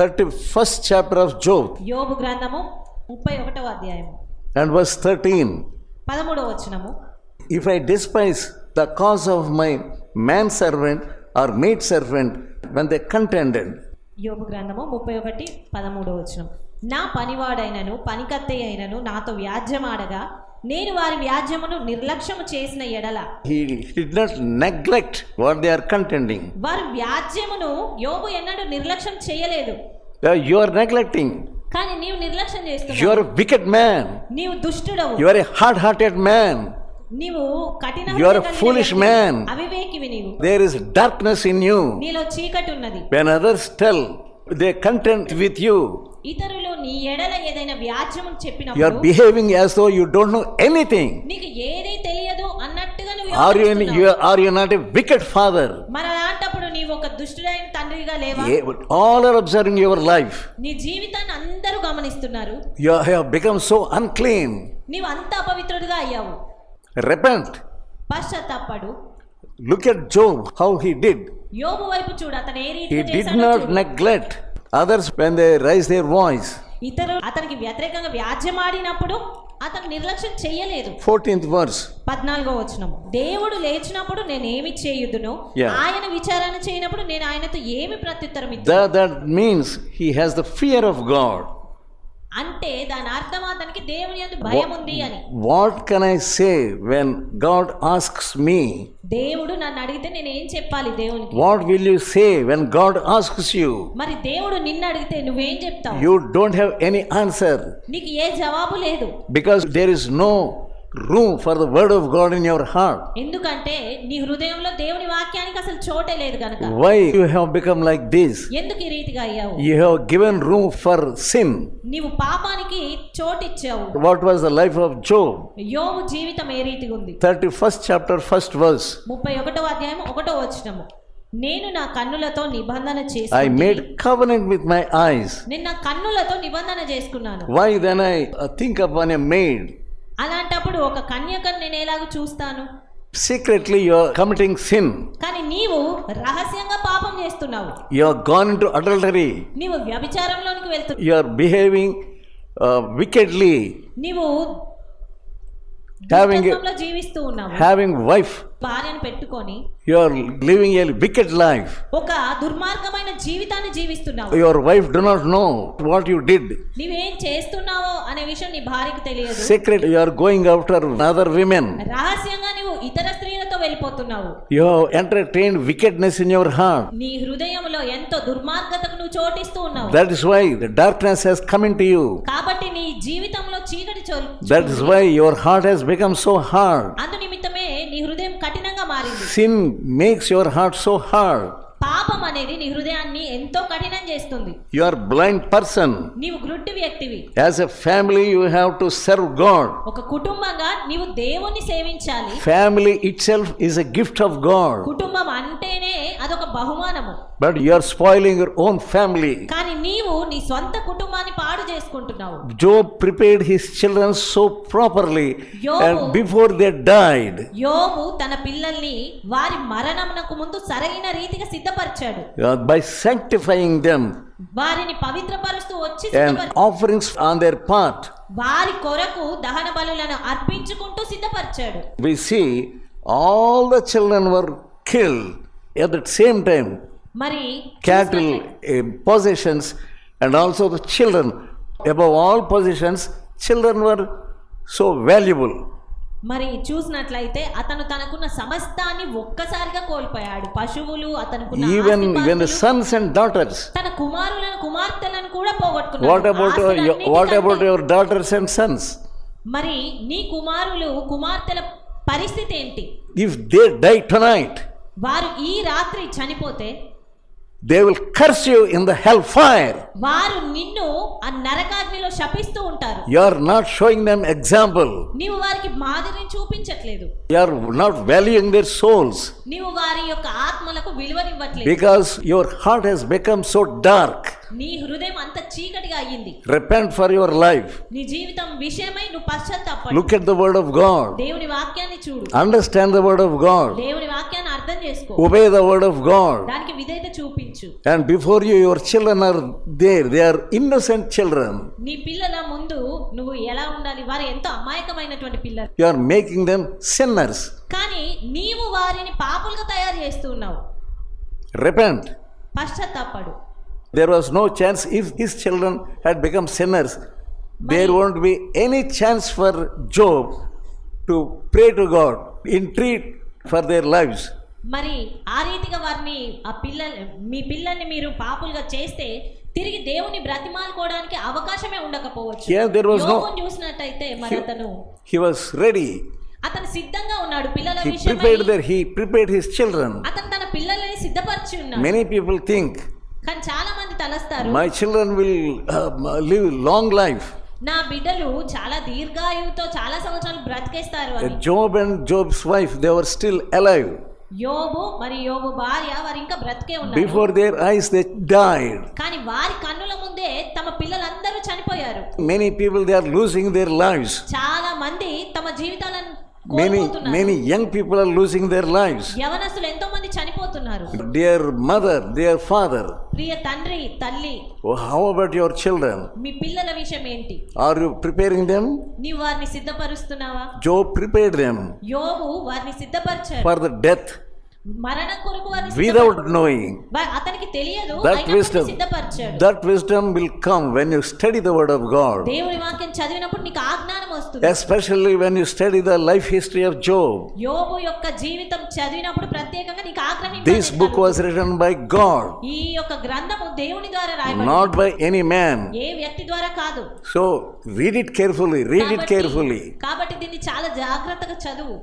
31st chapter of Job యోబు గ్రంథము ముప్పై ఒకటవ అధ్యాయము and verse 13. పదమూడవ వచనము If I despise the cause of my manservant or maidservant when they contended, యోబు గ్రంథము ముప్పై ఒకటి పదమూడవ వచనం నా పనివాడైనను పనికత్తె అయినను నాతో వ్యాజ్యమాడగా నేను వారి వ్యాజ్యమును నిర్లక్ష్యము చేసిన ఎడల నెగ్లెక్ట్ కంటెండింగ్ వారి వ్యాజ్యమును యోబు ఎన్నడు నిర్లక్ష్యం చేయలేదు. యు నెగ్లెక్టింగ్ కానీ నీవు నిర్లక్ష్యం చేస్తున్నావు. యు వికెట్ మ్యాన్ నీవు దుష్టుడవు. You are a hard hearted man నీవు కఠిన యు ఫూలిష్ మ్యాన్ అవివేకివి నీవు. There is darkness in you నీలో చీకటి ఉన్నది. When others tell they contend with you. ఇతరులు నీ ఎడల ఏదైనా వ్యాజ్యము You are చెప్పినప్పుడు behaving as though you don't know anything. నీకు ఏది తెలియదు అన్నట్టుగా నువ్వు Are you, in, వ్యవహరిస్తున్నావు. you are, are you not a wicked father? మరి అలాంటప్పుడు నీవు ఒక దుష్టుడైన తండ్రిగా లేవా Yeah, but all are observing your life. నీ జీవితాన్ని అందరూ గమనిస్తున్నారు You have become so unclean. నీవు అంత అపవిత్రుడిగా అయ్యావు Repent. పశ్చాత్తాపడు Look at Job, how he did. యోబు వైపు చూడు అతను ఏ రీతిగా did చేశాడో not చూడు. neglect others when they raise their voice. ఇతరులు అతనికి వ్యతిరేకంగా వ్యాజ్యమాడినప్పుడు అతను నిర్లక్ష్యం చేయలేదు 14th verse. పద్నాలుగో వచనం దేవుడు లేచినప్పుడు నేను ఏమి చేయుదును Yeah. ఆయన విచారణ చేయనప్పుడు నేను ఆయనతో ఏమి ప్రత్యుత్తరం ఇద్దాను That, that means he has the fear of God. అంటే దాని అర్థం అతనికి దేవుని యందు భయం ఉంది అని. What can I say when God asks me దేవుడు నన్ను అడిగితే నేను ఏం చెప్పాలి దేవునికి? What will you say when God asks you మరి దేవుడు నిన్ను అడిగితే నువ్వు ఏం చెప్తావు? You don't have any answer నీకు ఏ జవాబు లేదు. Because there is no room for the word of God in your heart. ఎందుకంటే నీ హృదయంలో దేవుని వాక్యానికి అసలు చోటే లేదు గనక Why you have become like this? ఎందుకు ఈ రీతిగా అయ్యావు You have given room for sin. నీవు పాపానికి చోటిచ్చావు What was the life of Job? యోబు జీవితం ఏ రీతిగా ఉంది 31st chapter, first verse. ముప్పై ఒకటో అధ్యాయం ఒకటో వచనము నేను నా కన్నులతో నిబంధన I చేసి made covenant with my eyes. నేను నా కన్నులతో నిబంధన చేసుకున్నాను Why then I uh, think upon a maid? అలాంటప్పుడు ఒక కన్యకను నేను ఎలాగ చూస్తాను Secretly you are committing sin. కానీ నీవు రహస్యంగా పాపం చేస్తున్నావు You have gone into adultery. నీవు వ్యభిచారంలోనికి వెళ్తున్నావు are behaving uh, wickedly, నీవు దుష్టత్వంలో జీవిస్తూ ఉన్నావు having wife. భార్యను పెట్టుకొని you are living a wicked life ఒక దుర్మార్గమైన జీవితాన్ని జీవిస్తున్నావు. Your wife do not know what you did నీవేం చేస్తున్నావో అనే విషయం నీ భార్యకి తెలియదు. Secret you are going after other women రహస్యంగా నీవు ఇతర స్త్రీలతో వెళ్ళిపోతున్నావు. You have entertained wickedness in your heart నీ హృదయంలో ఎంతో దుర్మార్గతకు నువ్వు చోటిస్తూ ఉన్నావు. That is why the darkness has come into you కాబట్టి నీ జీవితంలో చీకటి చోరు that is why your heart has become so hard Sin makes your heart so hard. పాపం అనేది నీ హృదయాన్ని ఎంతో కఠినం చేస్తుంది. యు ఆర్ బ్లైండ్ పర్సన్ నీవు గ్రుడ్డి వ్యక్తివి. As a family you have to serve God ఒక కుటుంబంగా నీవు దేవుని సేవించాలి. Family itself is a gift of God కుటుంబం అంటేనే అది ఒక బహుమానము. But you are spoiling your own family కానీ నీవు నీ సొంత కుటుంబాన్ని పాడు చేసుకుంటున్నావు. Job prepared his children so properly before they died యోబు తన పిల్లల్ని వారి మరణమునకు ముందు సరైన రీతిగా సిద్ధపరిచాడు. బై సెం sanctifying them వారిని పవిత్రపరుస్తూ వచ్చి and offerings on their part, వారి కొరకు దహన బలులను అర్పించుకుంటూ సిద్ధపరిచాడు we see all the children were killed at the same time. మరి Cattle, uh, possessions, and also the children. Above all possessions, children were so valuable. మరి చూసినట్లయితే అతను తనకున్న సమస్తాన్ని ఒక్కసారిగా కోల్పోయాడు పశువులు అతనుకున్న the ఆస్తిపాస్తులు, sons and daughters. తన కుమారులను కుమార్తెలను కూడా పోగొట్టుకున్నాడు ఆస్తులన్నిటికంటే- what about your daughters and sons? మరి నీ కుమారులు కుమార్తెల పరిస్థితి ఏంటి If they die tonight, వారు ఈ రాత్రి చనిపోతే they will curse you in the hellfire. వారు నిన్ను ఆ నరకాగ్నిలో శపిస్తూ ఉంటారు You are not showing them example. నీవు వారికి మాదిరిని చూపించట్లేదు You are not valuing their souls నీవు వారి యొక్క ఆత్మలకు విలువనివ్వట్లేదు because your heart has become so dark. నీ హృదయం అంత చీకటిగా అయ్యింది Repent for your life. నీ జీవితం విషయమై నువ్వు పశ్చాత్తాపడు Look at the word of God. దేవుని వాక్యాన్ని చూడు Understand the word of God. దేవుని వాక్యాన్ని అర్థం చేసుకో Obey the word of God. దానికి విధేయత చూపించు And before you, your children are there. They are innocent children. నీ పిల్లల ముందు నువ్వు ఎలా ఉండాలి వారు ఎంతో అమాయకమైనటువంటి పిల్లలు You are making them sinners. కానీ నీవు వారిని పాపులుగా తయారు చేస్తూ ఉన్నావు Repent. పశ్చాత్తాపడు There was no chance if his children had become sinners. There won't be any chance for Job to pray to God, entreat for their lives. మరి ఆ రీతిగా వారిని ఆ పిల్లలు మీ పిల్లల్ని మీరు పాపులుగా చేస్తే తిరిగి దేవుని బ్రతిమాలుకోవడానికి అవకాశమే ఉండకపోవచ్చు యోబుని చూసినట్టయితే మరి అతను He was ready. అతను సిద్ధంగా ఉన్నాడు పిల్లల He విషయమై prepared their, he prepared his children. అతను తన పిల్లలని సిద్ధపరిచి ఉన్నాడు Many people think కానీ చాలా మంది తలస్తారు my children will uh, live long life. నా బిడ్డలు చాలా దీర్ఘాయువుతో చాలా సంవత్సరాలు బ్రతికేస్తారు అని Job and Job's wife, they were still alive. యోబు మరి యోబు భార్య వారి ఇంకా బ్రతికే ఉన్నారు. Before their eyes they died కానీ వారి కన్నుల ముందే తమ పిల్లలందరూ చనిపోయారు. Many people they are losing their lives చాలా మంది తమ జీవితాలను Many, many young people are losing their lives. యవనస్తులు ఎంతో మంది చనిపోతున్నారు Dear mother, dear father, ప్రియ తండ్రి తల్లి oh, how about your children? మీ పిల్లల విషయం ఏంటి Are you preparing them? నీవు వారిని సిద్ధపరుస్తున్నావా Job prepared them యోబు వారిని సిద్ధపరిచాడు for the death మరణం కొరకు వారిని without knowing. వా- అతనికి తెలియదు That అయినా wisdom, వారిని సిద్ధపరిచాడు that wisdom will come when you study the word of God. దేవుని వాక్యం చదివినప్పుడు నీకు ఆజ్ఞానం వస్తుంది Especially when you study the life history of Job. యోబు యొక్క జీవితం చదివినప్పుడు ప్రత్యేకంగా నీకు ఆగ్రహం This book was written by God, ఈ యొక్క గ్రంథము దేవుని ద్వారా రాయబడింది not by any man. ఏ వ్యక్తి ద్వారా కాదు So read it carefully, read it కాబట్టి- carefully. కాబట్టి దీన్ని చాలా జాగ్రత్తగా చదువు